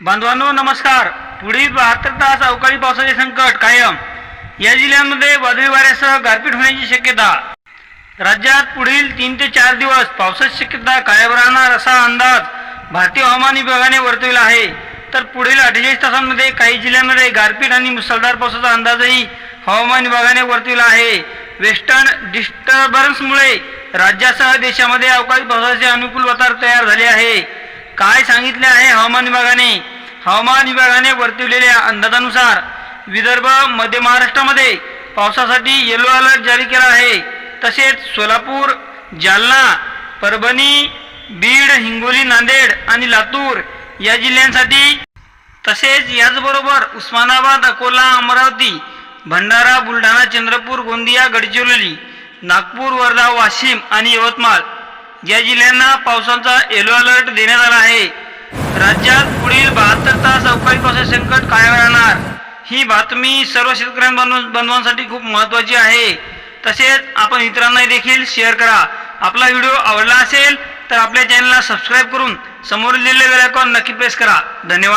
बांधवांनो नमस्कार. पुढील बहात्तर तास अवकाळी पावसाचे संकट कायम. या जिल्ह्यांमध्ये वादळी वाऱ्यासह गारपीट होण्याची शक्यता. राज्यात पुढील तीन ते चार दिवस पावसाची शक्यता कायम राहणार असा अंदाज भारतीय हवामान विभागाने वर्तविला आहे. तर पुढील अठ्ठेचाळीस तासांमध्ये काही जिल्ह्यांमध्ये गारपीट आणि मुसळधार पावसाचा अंदाजही हवामान विभागाने वर्तविला आहे. वेस्टर्न डिस्टर्बन्समुळे राज्यासह देशामध्ये अवकाळी पावसाचे अनुकूल वातावरण तयार झाले आहे. काय सांगितले आहे हवामान विभागाने? हवामान विभागाने वर्तवलेल्या अंदाजानुसार विदर्भ मध्य महाराष्ट्रामध्ये पावसासाठी येलो अलर्ट जारी केला आहे. तसेच सोलापूर जालना परभणी बीड हिंगोली नांदेड आणि लातूर या जिल्ह्यांसाठी तसेच याचबरोबर उस्मानाबाद अकोला अमरावती भंडारा बुलढाणा चंद्रपूर गोंदिया गडचिरोली नागपूर वर्धा वाशिम आणि यवतमाळ या जिल्ह्यांना पावसाचा येलो अलर्ट देण्यात आला आहे राज्यात पुढील बहात्तर तास अवकाळी पावसाचे संकट कायम राहणार. ही बातमी सर्व शेतकऱ्यांबांधव बांधवांसाठी खूप महत्त्वाची आहे. तसेच आपण इतरांनाही देखील शेअर करा. आपला व्हिडिओ आवडला असेल तर आपल्या चॅनलला सबस्क्राईब करून समोरील दिलेले बेल आयकॉन नक्की प्रेस करा. धन्यवाद.